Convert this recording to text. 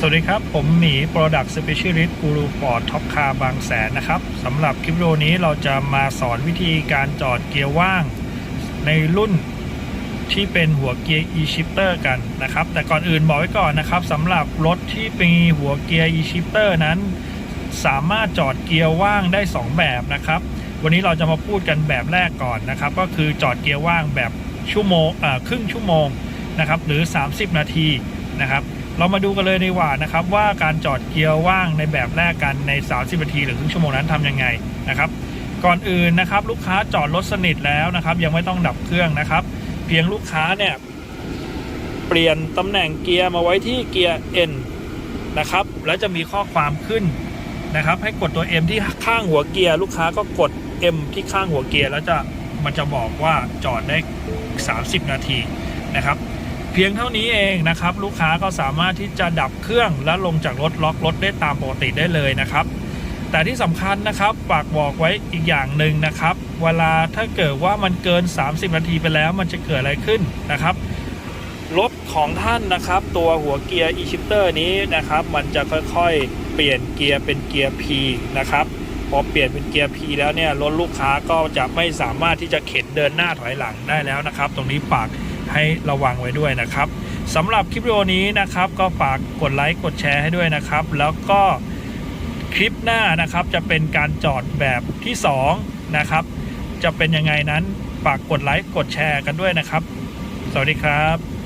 สวัสดีครับ ผมหมี Product Specialist Guru Ford Top Car บางแสนนะครับสำหรับคลิปวิดีโอนี้เราจะมาสอนวิธีการจอดเกียร์ว่าง ในรุ่นที่เป็นหัวเกียร์ e-shifter กันนะครับ แต่ก่อนอื่นบอกไว้ก่อนนะครับสำหรับรถที่มีหัวเกียร์ e-shifter นั้น สามารถจอดเกียร์ว่างได้ 2 แบบนะครับ วันนี้เราจะมาพูดกันแบบแรกก่อนนะครับ ก็คือจอดเกียร์ว่างแบบชั่วโมงครึ่งชั่วโมงนะครับหรือ 30 นาทีนะครับ เรามาดูกันเลยดีกว่านะครับว่าการจอดเกียร์ว่างในแบบแรกกันใน 30นาทีหรือครึ่งชั่วโมงนั้นทำยังไงนะครับก่อนอื่นนะครับลูกค้าจอดรถสนิทแล้วนะครับ ยังไม่ต้องดับเครื่องนะครับ เพียงลูกค้าเนี่ยเปลี่ยนตำแหน่งเกียร์มาไว้ที่เกียร์ N นะครับแล้วจะมีข้อความขึ้นนะครับ ให้กดตัว M ที่ข้างหัวเกียร์ลูกค้าก็กด M ที่ข้างหัวเกียร์แล้วจะมันจะบอกว่าจอดได้ 30 นาทีนะครับ เพียงเท่านี้เองนะครับ ลูกค้าก็สามารถที่จะดับเครื่องและลงจากรถล็อกรถได้ตามปกติได้เลยนะครับ แต่ที่สำคัญนะครับฝากบอกไว้อีกอย่างหนึ่งนะครับ เวลาถ้าเกิดว่ามันเกิน 30 นาทีไปแล้วมันจะเกิดอะไรขึ้นนะครับรถของท่านนะครับ ตัวหัวเกียร์ e-shifter นี้นะครับ มันจะค่อยๆ เปลี่ยนเกียร์เป็นเกียร์ P นะครับพอเปลี่ยนเป็นเกียร์ P แล้วเนี่ยรถลูกค้าก็จะไม่สามารถที่จะเข็นเดินหน้าถอยหลังได้แล้วนะครับ ตรงนี้ฝาก ให้ระวังไว้ด้วยนะครับสำหรับคลิปวิดีโอนี้นะครับ ก็ฝากกดไลค์กดแชร์ให้ด้วยนะครับ แล้วก็คลิปหน้านะครับจะเป็นการจอดแบบที่2นะครับจะเป็นยังไงนั้นฝากกดไลค์กดแชร์กันด้วยนะครับ สวัสดีครับ